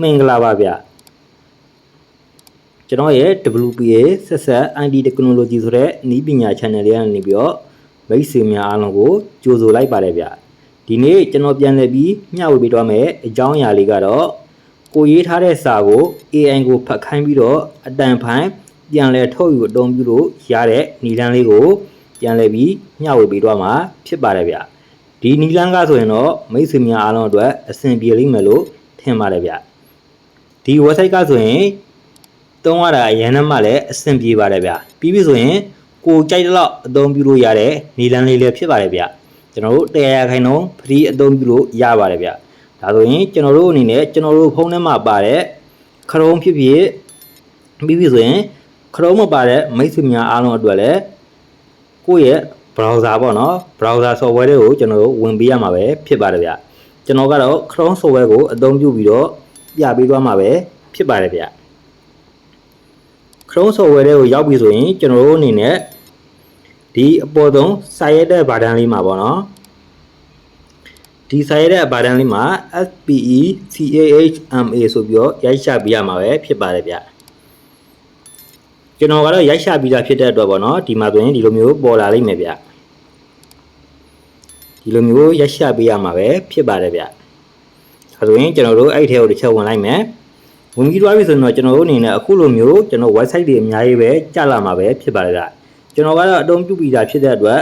မင်္ဂလာပါဗျကျွန်တော်ရဲ့ WPA ဆက်ဆက် IT Technology ဆိုတဲ့နည်းပညာ channel လေးကနေပြီးတော့မိတ်ဆွေများအားလုံးကိုကြိုဆိုလိုက်ပါတယ်ဗျဒီနေ့ကျွန်တော်ပြန်လည်ပြီးမျှဝေပေးသွားမယ်အကြောင်းအရာလေးကတော့ကိုရေးထားတဲ့စာကို AI ကိုဖတ်ခိုင်းပြီးတော့အတန်ဖိုင်ပြန်လည်ထုတ်ယူအသုံးပြုလို့ရတဲ့နည်းလမ်းလေးကိုပြန်လည်ပြီးမျှဝေပေးသွားမှာဖြစ်ပါတယ်ဗျဒီနည်းလမ်းကဆိုရင်တော့မိတ်ဆွေများအားလုံးအတွက်အဆင်ပြေလိမ့်မယ်လို့ထင်ပါတယ်ဗျ ဒီ website ကဆိုရင်သုံးရတာအရင်ကမှလည်းအဆင်ပြေပါတယ်ဗျပြီးပြီဆိုရင်ကိုကြိုက်တဲ့လောက်အသုံးပြုလို့ရတဲ့နည်းလမ်းလေးလည်းဖြစ်ပါတယ်ဗျကျွန်တော်တို့တရားရခိုင်နှုန်း free အသုံးပြုလို့ရပါတယ်ဗျဒါဆိုရင်ကျွန်တော်တို့အနေနဲ့ကျွန်တော်တို့ဖုန်းထဲမှာပါတဲ့ Chrome ဖြစ်ဖြစ်ပြီးပြီဆိုရင် Chrome မှာပါတဲ့မိတ်ဆွေများအားလုံးအတွက်လည်းကိုယ့်ရဲ့ browser ပေါ့နော် browser software တွေကိုကျွန်တော်တို့ဝင်ပေးရမှာပဲဖြစ်ပါတယ်ဗျကျွန်တော်ကတော့ Chrome software ကိုအသုံးပြုပြီးတော့ ပြပေးသွားမှာပဲဖြစ်ပါတယ်ဗျ Chrome software တွေကိုရောက်ပြီဆိုရင်ကျွန်တော်တို့အနေနဲ့ဒီအပေါ်ဆုံးစာရိုက်တဲ့ဗာတန်းလေးမှာပေါ့နော်ဒီစာရိုက်တဲ့ဗာတန်းလေးမှာ SPE CAHMA ဆိုပြီးတော့ရိုက်ရှာပြရမှာပဲဖြစ်ပါတယ်ဗျကျွန်တော်ကတော့ရိုက်ရှာပြီးသားဖြစ်တဲ့အတွက်ပေါ့နော်ဒီမှာဆိုရင်ဒီလိုမျိုးပေါ်လာလိမ့်မယ်ဗျဒီလိုမျိုးရိုက်ရှာပေးရမှာပဲဖြစ်ပါတယ်ဗျ အဲဆိုရင်ကျွန်တော်တို့အဲ့ထဲကိုတစ်ချက်ဝင်လိုက်မယ်ဝင်ပြီးသွားပြီဆိုတော့ကျွန်တော်တို့အနေနဲ့အခုလိုမျိုးကျွန်တော် website တွေအများကြီးပဲကြာလာမှာပဲဖြစ်ပါတယ်ဗျကျွန်တော်ကတော့အသုံးပြုပြီးသားဖြစ်တဲ့အတွက်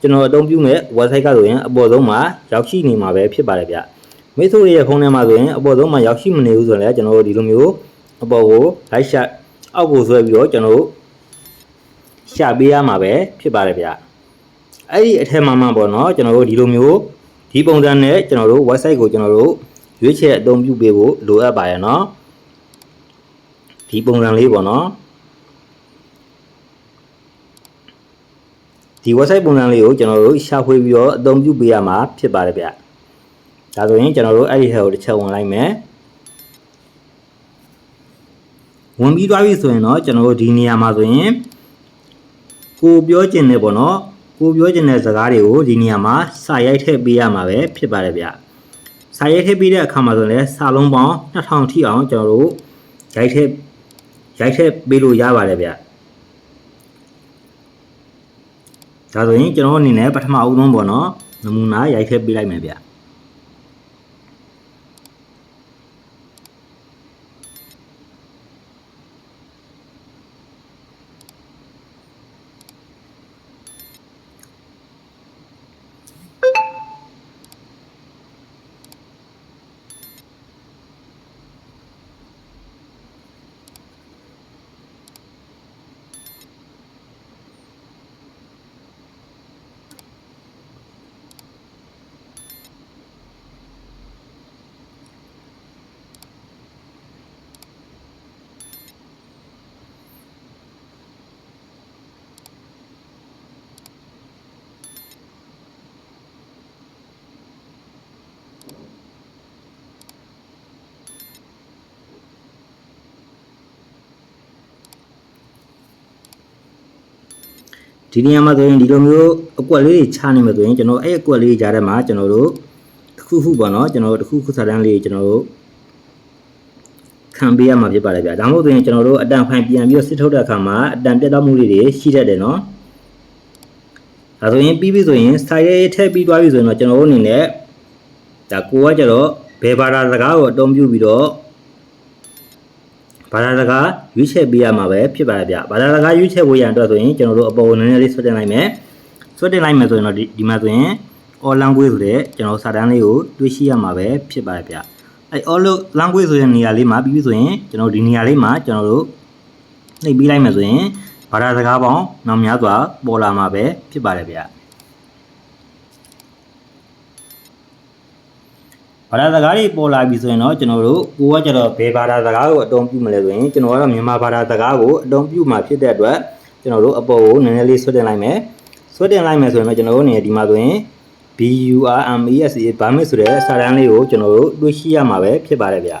ကျွန်တော်အသုံးပြုမဲ့ website ကဆိုရင်အပေါ်ဆုံးမှာရောက်ရှိနေမှာပဲဖြစ်ပါတယ်ဗျမိတ်ဆွေရဲ့ဖုန်းထဲမှာဆိုရင်အပေါ်ဆုံးမှာရောက်ရှိမနေဘူးဆိုရင်လည်းကျွန်တော်တို့ဒီလိုမျိုးအပေါ်ကို like ရှာအောက်ကိုဆွဲပြီးတော့ကျွန်တော်တို့ရှာပေးရမှာပဲဖြစ်ပါတယ်ဗျအဲ့ဒီအထက်မှာမှပေါ့နော်ကျွန်တော်တို့ဒီလိုမျိုးဒီပုံစံနဲ့ကျွန်တော်တို့ website ကိုကျွန်တော်တို့ ရွေးချယ်အသုံးပြုပေးဖို့လိုအပ်ပါရဲ့နော်ဒီပုံစံလေးပေါ့နော်ဒီ website ပုံစံလေးကိုကျွန်တော်တို့ရှာဖွေပြီးတော့အသုံးပြုပေးရမှာဖြစ်ပါတယ်ဗျဒါဆိုရင်ကျွန်တော်တို့အဲ့ဒီဟဲ့ကိုတစ်ချက်ဝင်လိုက်မယ်ဝင်ပြီးသွားပြီဆိုရင်တော့ကျွန်တော်တို့ဒီနေရာမှာဆိုရင်ကိုပြောချင်တယ်ပေါ့နော်ကိုပြောချင်တဲ့စကားတွေကိုဒီနေရာမှာစာရိုက်ထည့်ပေးရမှာပဲဖြစ်ပါတယ်ဗျ စာရိုက်ထည့်ပေးတဲ့အခါမှာဆိုရင်လည်းစာလုံးပေါင်း2000ထိအောင်ကျွန်တော်တို့ရိုက်ထည့်ရိုက်ထည့်ပေးလို့ရပါတယ်ဗျဒါဆိုရင်ကျွန်တော်အနေနဲ့ပထမအဦးဆုံးပေါ့နော်နမူနာရိုက်ထည့်ပေးလိုက်မယ်ဗျ ဒီနေရာမှာဆိုရင်ဒီလိုမျိုးအကွက်လေးတွေချနေမှာဆိုရင်ကျွန်တော်အဲ့အကွက်လေးကြားထဲမှာကျွန်တော်တို့တစ်ခုခုပေါ့နော်ကျွန်တော်တို့တစ်ခုခုစာတန်းလေးကျွန်တော်တို့ခံပေးရမှာဖြစ်ပါတယ်ဗျာဒါမှမဟုတ်ဆိုရင်ကျွန်တော်တို့အတန်ဖိုင်ပြန်ပြီးတော့စစ်ထုတ်တဲ့အခါမှာအတန်ပြတ်သားမှုလေးတွေရှိတတ်တယ်နော်ဒါဆိုရင်ပြီးပြီဆိုရင် site ရဲ့ထည့်ပြီးသွားပြီဆိုရင်တော့ကျွန်တော်တို့အနေနဲ့ဒါကိုကကျတော့ဘယ်ဘာသာစကားကိုအသုံးပြုပြီးတော့ ဘာသာစကားရွေးချယ်ပေးရမှာပဲဖြစ်ပါတယ်ဗျဘာသာစကားရွေးချယ်ဖို့ရန်အတွက်ဆိုရင်ကျွန်တော်တို့အပေါ်ကိုနည်းနည်းလေးဆွတ်တင်လိုက်မယ်ဆွတ်တင်လိုက်မယ်ဆိုရင်တော့ဒီဒီမှာဆိုရင် all language ဆိုတဲ့ကျွန်တော်စာတန်းလေးကိုတွေ့ရှိရမှာပဲဖြစ်ပါတယ်ဗျအဲ all language ဆိုတဲ့နေရာလေးမှာပြီးပြီဆိုရင်ကျွန်တော်ဒီနေရာလေးမှာကျွန်တော်တို့နှိပ်ပြီးလိုက်မယ်ဆိုရင်ဘာသာစကားပေါင်းနောက်များစွာပေါ်လာမှာပဲဖြစ်ပါတယ်ဗျ ဘာသာစကားတွေပေါ်လာပြီဆိုရင်တော့ကျွန်တော်တို့ကိုကကျတော့ဘယ်ဘာသာစကားကိုအသုံးပြုမလဲဆိုရင်ကျွန်တော်ကတော့မြန်မာဘာသာစကားကိုအသုံးပြုမှာဖြစ်တဲ့အတွက်ကျွန်တော်တို့အပေါ်ကိုနည်းနည်းလေးဆွတ်တင်လိုက်မယ်ဆွတ်တင်လိုက်မယ်ဆိုရင်တော့ကျွန်တော်တို့နေဒီမှာဆိုရင် BURMES ဘာမစ်ဆိုတဲ့စာတန်းလေးကိုကျွန်တော်တို့တွေ့ရှိရမှာပဲဖြစ်ပါတယ်ဗျဒါ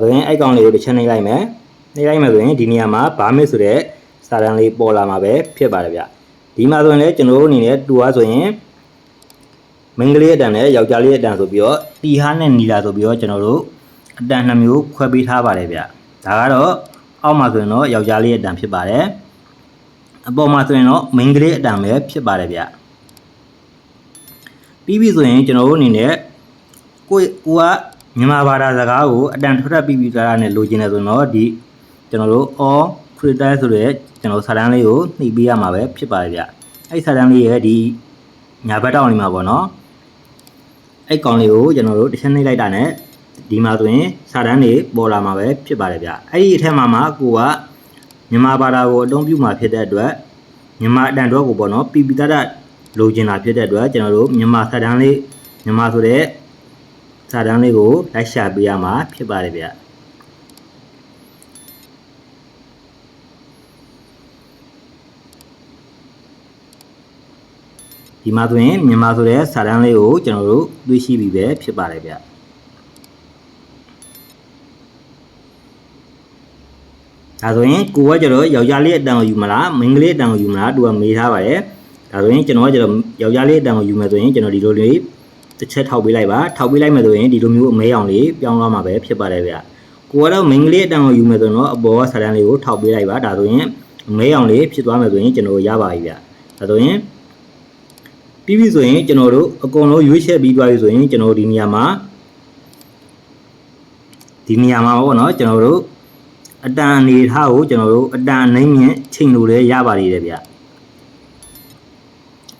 ဆိုရင်အဲ့ကောင်လေးကိုတစ်ချက်နှိပ်လိုက်မယ်နှိပ်လိုက်မယ်ဆိုရင်ဒီနေရာမှာဘာမစ်ဆိုတဲ့ စာတန်းလေးပေါ်လာမှာပဲဖြစ်ပါတယ်ဗျဒီမှာဆိုရင်လည်းကျွန်တော်တို့အနေနဲ့တူအားဆိုရင်မိန်းကလေးအတန်နဲ့ယောက်ျားလေးအတန်ဆိုပြီးတော့တီဟာနဲ့နီလာဆိုပြီးတော့ကျွန်တော်တို့အတန်နှစ်မျိုးခွဲပေးထားပါတယ်ဗျဒါကတော့အောက်မှာဆိုရင်တော့ယောက်ျားလေးအတန်ဖြစ်ပါတယ်အပေါ်မှာဆိုရင်တော့မိန်းကလေးအတန်ပဲဖြစ်ပါတယ်ဗျပြီးပြီဆိုရင်ကျွန်တော်တို့အနေနဲ့ကိုယ်ကိုကမြန်မာဘာသာစကားကိုအတန်ထွက်ထွက်ပြီးပြီးသားနဲ့လိုချင်တယ်ဆိုရင်တော့ဒီကျွန်တော်တို့ all creator ဆိုတဲ့ကျွန်တော်စာတန်းလေးကိုနှိပ်ပေးရမှာပဲဖြစ်ပါတယ်ဗျအဲ့စာတန်းလေးရဲ့ဒီညာဘက်တောင်လေးမှာပေါ့နော်အဲ့ကောင်လေးကိုကျွန်တော်တို့တစ်ချက်နှိပ်လိုက်တာနဲ့ဒီမှာဆိုရင်စာတန်းတွေပေါ်လာမှာပဲဖြစ်ပါတယ်ဗျအဲ့ဒီအထက်မှာမှာကိုကမြန်မာဘာသာကိုအသုံးပြုမှာဖြစ်တဲ့အတွက်မြန်မာအတန်တော့ကိုပေါ့နော်ပီပီတတလိုချင်တာဖြစ်တဲ့အတွက်ကျွန်တော်တို့မြန်မာစာတန်းလေးမြန်မာဆိုတဲ့စာတန်းလေးကိုလိုက်ရှာပေးရမှာဖြစ်ပါတယ်ဗျ ဒီမှာဆိုရင်မြန်မာဆိုတဲ့စာတန်းလေးကိုကျွန်တော်တို့တွေ့ရှိပြီပဲဖြစ်ပါတယ်ဗျဒါဆိုရင်ကိုကကျတော့ယောက်ျားလေးအတန်ကိုယူမလားမိန်းကလေးအတန်ကိုယူမလားသူကမေးထားပါတယ်ဒါဆိုရင်ကျွန်တော်ကကျတော့ယောက်ျားလေးအတန်ကိုယူမယ်ဆိုရင်ကျွန်တော်ဒီလိုလေးတစ်ချက်ထောက်ပေးလိုက်ပါထောက်ပေးလိုက်မယ်ဆိုရင်ဒီလိုမျိုးအမဲအောင်လေးပြောင်းသွားမှာပဲဖြစ်ပါတယ်ဗျကိုကတော့မိန်းကလေးအတန်ကိုယူမယ်ဆိုတော့အပေါ်ကစာတန်းလေးကိုထောက်ပေးလိုက်ပါဒါဆိုရင်အမဲအောင်လေးဖြစ်သွားမယ်ဆိုရင်ကျွန်တော်ရပါပြီဗျဒါဆိုရင် ပြီးပြီဆိုရင်ကျွန်တော်တို့အကုန်လုံးရွေးချယ်ပြီးသွားပြီဆိုရင်ကျွန်တော်ဒီနေရာမှာဒီနေရာမှာပေါ့နော်ကျွန်တော်တို့အတန်အနေထားကိုကျွန်တော်တို့အတန်နိုင်မြင့်ချိန်လို့လည်းရပါသေးတယ်ဗျ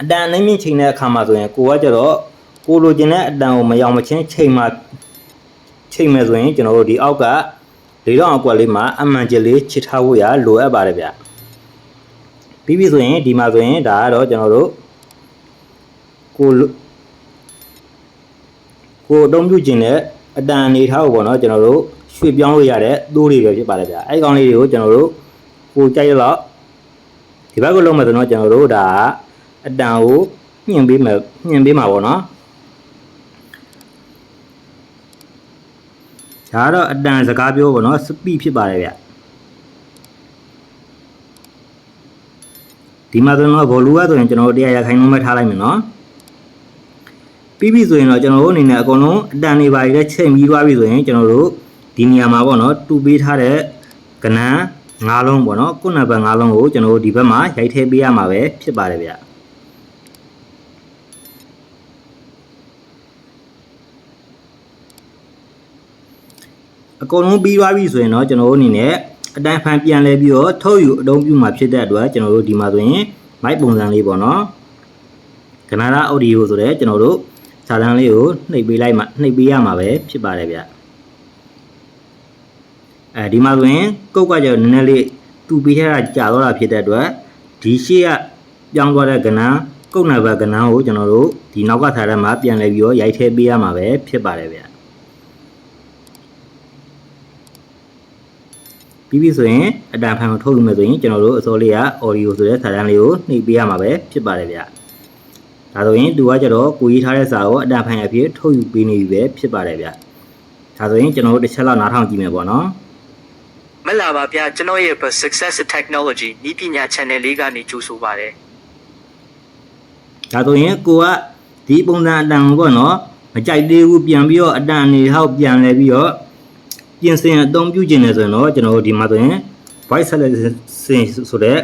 အတန်နိုင်မြင့်ချိန်တဲ့အခါမှာဆိုရင်ကိုကကျတော့ကိုလိုချင်တဲ့အတန်ကိုမယောင်မချင်းချိန်မှာချိန်မယ်ဆိုရင်ကျွန်တော်တို့ဒီအောက်ကလေတော့အကွက်လေးမှာအမှန်ကျလေးချစ်ထားဖို့ရလိုအပ်ပါတယ်ဗျပြီးပြီဆိုရင်ဒီမှာဆိုရင်ဒါကတော့ကျွန်တော်တို့ ကိုလိုကိုအသုံးပြုခြင်းနဲ့အတန်အနေထားကိုပေါ့နော်ကျွန်တော်တို့ရွှေ့ပြောင်းလို့ရတဲ့သိုးတွေပဲဖြစ်ပါတယ်ဗျအဲ့ဒီကောင်လေးတွေကိုကျွန်တော်တို့ကိုကြိုက်ရတော့ဒီဘက်ကလုံးမယ်ဆိုတော့ကျွန်တော်တို့ဒါအတန်ကိုညှင်ပေးမယ်ညှင်ပေးမှာပေါ့နော်ဒါကတော့အတန်စကားပြောပေါ့နော်စပီဖြစ်ပါတယ်ဗျဒီမှာဆိုတော့ဗောလူကဆိုရင်ကျွန်တော်တို့တရားရခိုင်နှုန်းပဲထားလိုက်မယ်နော် ပြီးပြီဆိုရင်တော့ကျွန်တော်တို့အနေနဲ့အကုန်လုံးအတန်တွေပါရတဲ့ချိန်ပြီးသွားပြီဆိုရင်ကျွန်တော်တို့ဒီနေရာမှာပေါ့နော်တူပေးထားတဲ့ကနန်း၅လုံးပေါ့နော်ခုနဘက်၅လုံးကိုကျွန်တော်တို့ဒီဘက်မှာရိုက်ထည့်ပေးရမှာပဲဖြစ်ပါတယ်ဗျအကုန်လုံးပြီးသွားပြီဆိုရင်တော့ကျွန်တော်တို့အနေနဲ့အတိုင်းဖန်ပြန်လဲပြီးတော့ထုတ်ယူအသုံးပြုမှာဖြစ်တဲ့အတွက်ကျွန်တော်တို့ဒီမှာဆိုရင်မိုက်ပုံစံလေးပေါ့နော်ကနဒါအော်ဒီယိုဆိုတဲ့ကျွန်တော်တို့ စာတန်းလေးကိုနှိပ်ပေးလိုက်မှနှိပ်ပေးရမှာပဲဖြစ်ပါတယ်ဗျအဲဒီမှာဆိုရင်ကုတ်ကကျတော့နည်းနည်းလေးတူပေးထားတာကြာတော့တာဖြစ်တဲ့အတွက်ဒီရှေ့ကပြောင်းသွားတဲ့ကဏ္ဍကုတ်နံပါတ်ကဏ္ဍကိုကျွန်တော်တို့ဒီနောက်ကထားတဲ့မှာပြန်လဲပြီးတော့ရိုက်ထည့်ပေးရမှာပဲဖြစ်ပါတယ်ဗျပြီးပြီဆိုရင်အတန်ဖန်ကိုထုတ်ယူမယ်ဆိုရင်ကျွန်တော်တို့အစောလေးက audio ဆိုတဲ့စာတန်းလေးကိုနှိပ်ပေးရမှာပဲဖြစ်ပါတယ်ဗျ ဒါဆိုရင်သူကကျတော့ကိုရေးထားတဲ့စာကိုအတန်ဖန်အဖြစ်ထုတ်ယူပေးနေပြီပဲဖြစ်ပါတယ်ဗျဒါဆိုရင်ကျွန်တော်တို့တစ်ချက်လောက်နားထောင်ကြည့်မယ်ပေါ့နော်မလာပါဗျာကျွန်တော်ရဲ့ But Success Technology ဤပညာ channel လေးကနေကြိုဆိုပါရစေဒါဆိုရင်ကိုကဒီပုံစံအတန်ကိုပေါ့နော်မကြိုက်သေးဘူးပြန်ပြီးတော့အတန်အနေဟောက်ပြန်လဲပြီးတော့ပြင်ဆင်အသုံးပြုခြင်းလေဆိုရင်တော့ကျွန်တော်တို့ဒီမှာဆိုရင် voice selection ဆိုတဲ့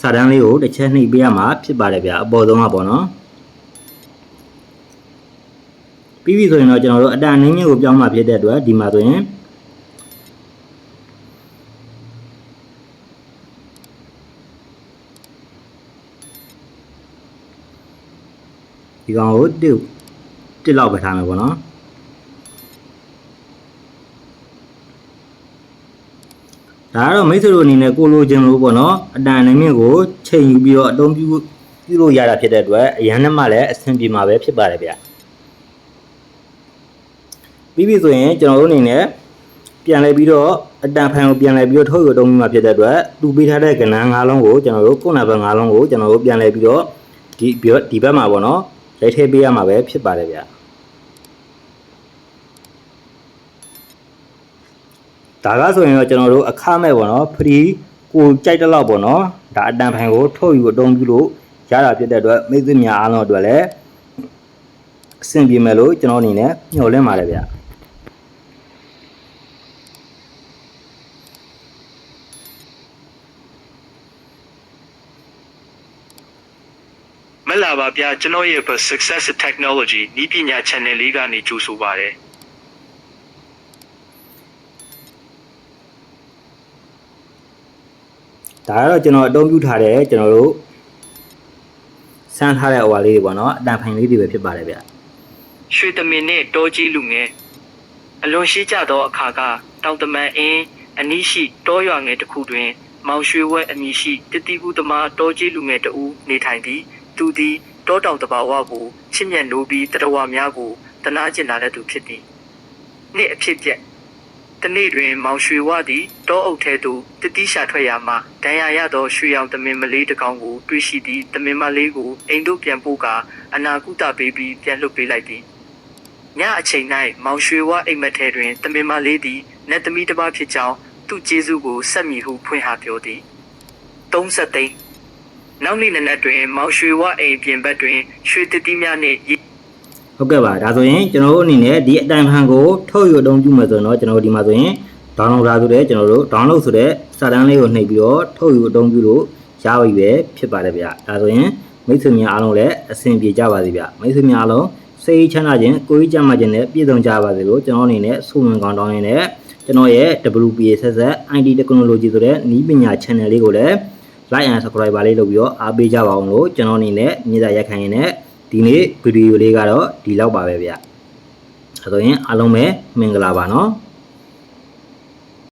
စာတန်းလေးကိုတစ်ချက်နှိပ်ပေးရမှာဖြစ်ပါတယ်ဗျာအပေါ်ဆုံးကပေါ့နော် ပြီးပြီဆိုရင်တော့ကျွန်တော်တို့အတန်နည်းနည်းကိုပြောင်းမှဖြစ်တဲ့အတွက်ဒီမှာဆိုရင်ဒီကောင်ကိုတစ်တစ်လောက်ပဲထားမယ်ပေါ့နော်ဒါကတော့မိတ်ဆွေတို့အနေနဲ့ကိုလိုချင်လို့ပေါ့နော်အတန်အနေမြင့်ကိုချိန်ယူပြီးတော့အသုံးပြုပြုလို့ရတာဖြစ်တဲ့အတွက်အရန်နဲ့မှလည်းအဆင်ပြေမှာပဲဖြစ်ပါတယ်ဗျ ပြီးပြီဆိုရင်ကျွန်တော်တို့အနေနဲ့ပြန်လဲပြီးတော့အတန်ဖန်ကိုပြန်လဲပြီးတော့ထုတ်ယူတုံးပြီးမှဖြစ်တဲ့အတွက်သူပေးထားတဲ့ကဏ္ဍ၅လုံးကိုကျွန်တော်တို့ခုနဘက်၅လုံးကိုကျွန်တော်တို့ပြန်လဲပြီးတော့ဒီဒီဘက်မှာပေါ့နော်ရိုက်ထည့်ပေးရမှာပဲဖြစ်ပါတယ်ဗျဒါကဆိုရင်တော့ကျွန်တော်တို့အခမဲ့ပေါ့နော် free ကိုကြိုက်တဲ့လောက်ပေါ့နော်ဒါအတန်ဖန်ကိုထုတ်ယူအသုံးပြုလို့ရတာဖြစ်တဲ့အတွက်မိတ်ဆွေများအားလုံးအတွက်လည်းအဆင်ပြေမယ်လို့ကျွန်တော်အနေနဲ့မျှော်လင့်ပါတယ်ဗျ ပါဗျာကျွန်တော်ရဲ့ Bus Success Technology ဤပညာ channel လေးကနေကြိုဆိုပါရစေဒါကတော့ကျွန်တော်အသုံးပြုထားတဲ့ကျွန်တော်တို့စမ်းထားတဲ့ဟိုဟာလေးတွေပေါ့နော်အတန်ဖိုင်လေးတွေပဲဖြစ်ပါတယ်ဗျရွှေသမင်နှင့်တောကြီးလူငယ်အလွန်ရှိကြသောအခါကတောင်တမန်အင်းအနီးရှိတောရွာငယ်တစ်ခုတွင် မောင်ရွှေဝဲအမည်ရှိတတိဘူးသမားတောကြီးလူငယ်တဦးနေထိုင်သည် သူသည်တောတောင်တဘာဝကိုချစ်မြတ်နိုးပြီးတရဝများကိုတနာကျင်လာတဲ့သူဖြစ်သည်နှစ်အဖြစ်ပြက်တနေ့တွင် မောင်ရွှေဝသည်တောအုပ်ထဲသို့တတိရှာထွက်ရာမှဒဏ်ရာရသောရွှေရောင်တမင်မလေးတစ်ကောင်ကိုတွေ့ရှိသည်တမင်မလေးကိုအိမ်သို့ပြန်ပို့ကာအနာကုတပေးပြီးပြန်လွှတ်ပေးလိုက်သည်ညအချိန်၌မောင်ရွှေဝအိမ်မက်ထဲတွင်တမင်မလေးသည်နတ်သမီးတစ်ပါးဖြစ်ကြောင်းသူ့ကျေးဇူးကိုဆက်မည်ဟုဖွင့်ဟပြောသည်30သိန်း နောက်နေ့နနက်တွင် မောင်ရွှေဝအိမ်ပြင်ဘက်တွင်ရွှေတတိများနှင့်ရေဟုတ်ကဲ့ပါဒါဆိုရင်ကျွန်တော်တို့အနေနဲ့ဒီအတန်ဖန်ကိုထုတ်ယူအသုံးပြုမယ်ဆိုတော့ကျွန်တော်တို့ဒီမှာဆိုရင် download ထားဆိုတဲ့ကျွန်တော်တို့ download ဆိုတဲ့စာတန်းလေးကိုနှိပ်ပြီးတော့ထုတ်ယူအသုံးပြုလို့ရပြီပဲဖြစ်ပါတယ်ဗျဒါဆိုရင်မိတ်ဆွေများအားလုံးလည်းအဆင်ပြေကြပါစေဗျမိတ်ဆွေများအားလုံးစိတ်ချမ်းသာခြင်းကိုယ်ကြီးကြမ်းမှခြင်းနဲ့ပြည့်စုံကြပါစေလို့ကျွန်တော်အနေနဲ့ဆုမွန်ကောင်းတောင်းရင်းနဲ့ကျွန်တော်ရဲ့ WPA ဆက်ဆက် IT Technology ဆိုတဲ့နီးပညာ channel လေးကိုလည်း like and subscribe ပါလေးလုပ်ပြီးတော့အားပေးကြပါအောင်လို့ကျွန်တော်အနေနဲ့မြေသားရက်ခိုင်ရင်းနဲ့ဒီနေ့ဗီဒီယိုလေးကတော့ဒီလောက်ပါပဲဗျ။အဲဆိုရင်အားလုံးပဲမင်္ဂလာပါနော်။